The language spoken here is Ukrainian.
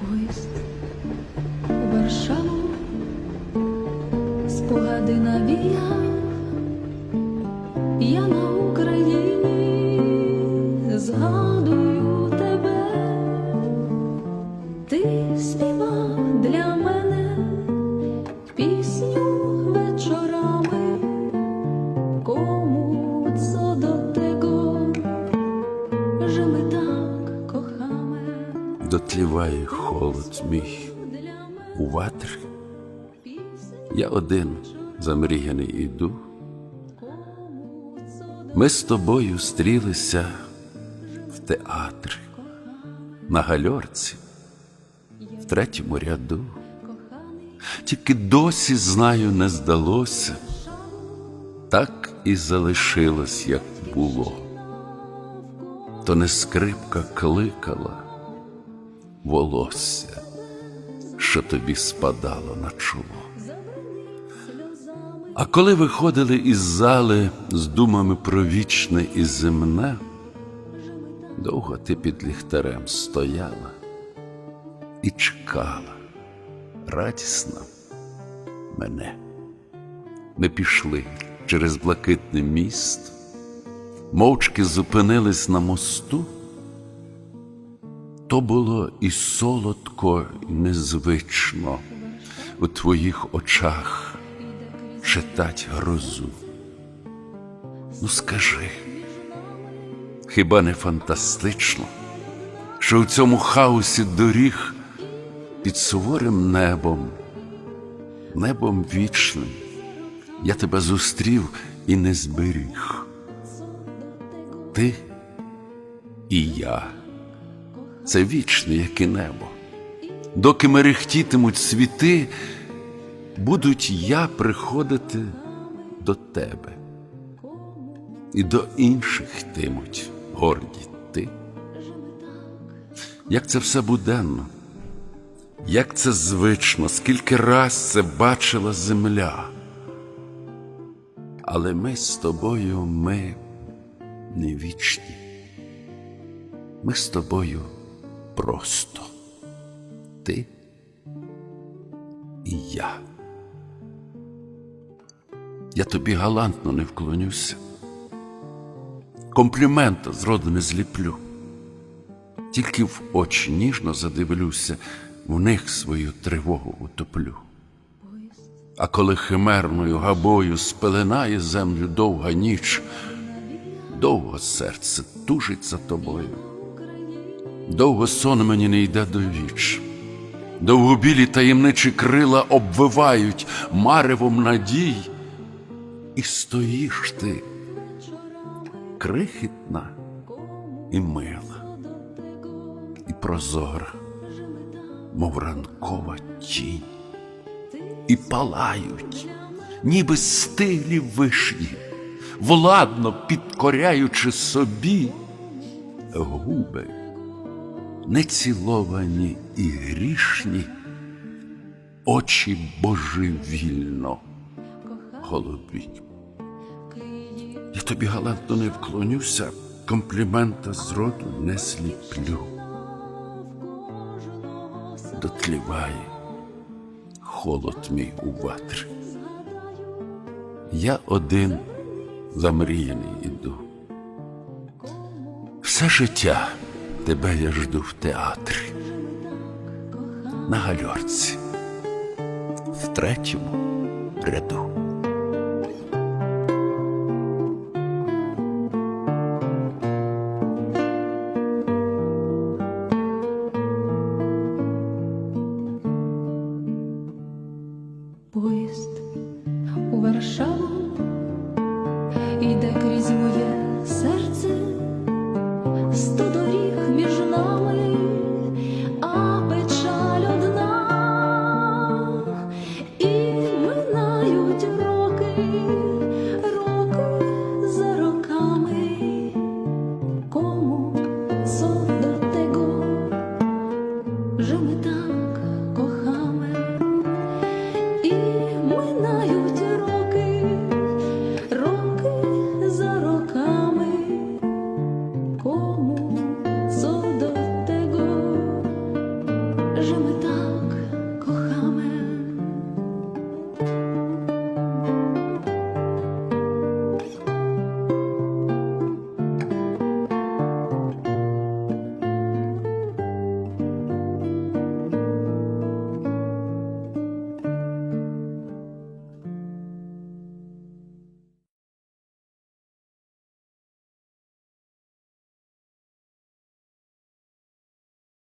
поїзд у Варшаву, спогади навіяв я на Україні, згадую тебе, ти співав для мене пісню вечорами, кому це до того ми так. кохаме. Дотліває холод мій у ватрі. Я один замріяний іду. Ми з тобою стрілися в театрі, на гальорці, в третьому ряду. Тільки досі знаю, не здалося, так і залишилось, як було. То не скрипка кликала волосся, що тобі спадало на чоло. А коли виходили із зали з думами про вічне і земне, довго ти під ліхтарем стояла і чекала, радісна мене. Ми пішли через блакитний міст, мовчки зупинились на мосту. То було і солодко, і незвично у твоїх очах читать грозу. Ну скажи, хіба не фантастично, що у цьому хаосі доріг під суворим небом, небом вічним, я тебе зустрів і не зберіг. Ти і я це вічне, як і небо. Доки мерехтітимуть світи, будуть я приходити до тебе. І до інших йтимуть горді ти. Як це все буденно, як це звично, скільки раз це бачила земля. Але ми з тобою, ми не вічні. Ми з тобою просто ти і я. Я тобі галантно не вклонюся, комплімента зроду не зліплю, тільки в очі ніжно задивлюся, в них свою тривогу утоплю. А коли химерною габою спеленає землю довга ніч, довго серце тужить за тобою. Довго сон мені не йде до віч. Довгобілі таємничі крила обвивають маревом надій, і стоїш ти, крихітна і мила, і прозора, мов ранкова тінь, і палають, ніби стилі вишні, владно підкоряючи собі губи неціловані і грішні, очі божевільно голубі. Я тобі галантно не вклонюся, комплімента зроду не сліплю. Дотліває холод мій у ватрі. Я один замріяний іду. Все життя тебе я жду в театрі, на гальорці, в третьому ряду. you.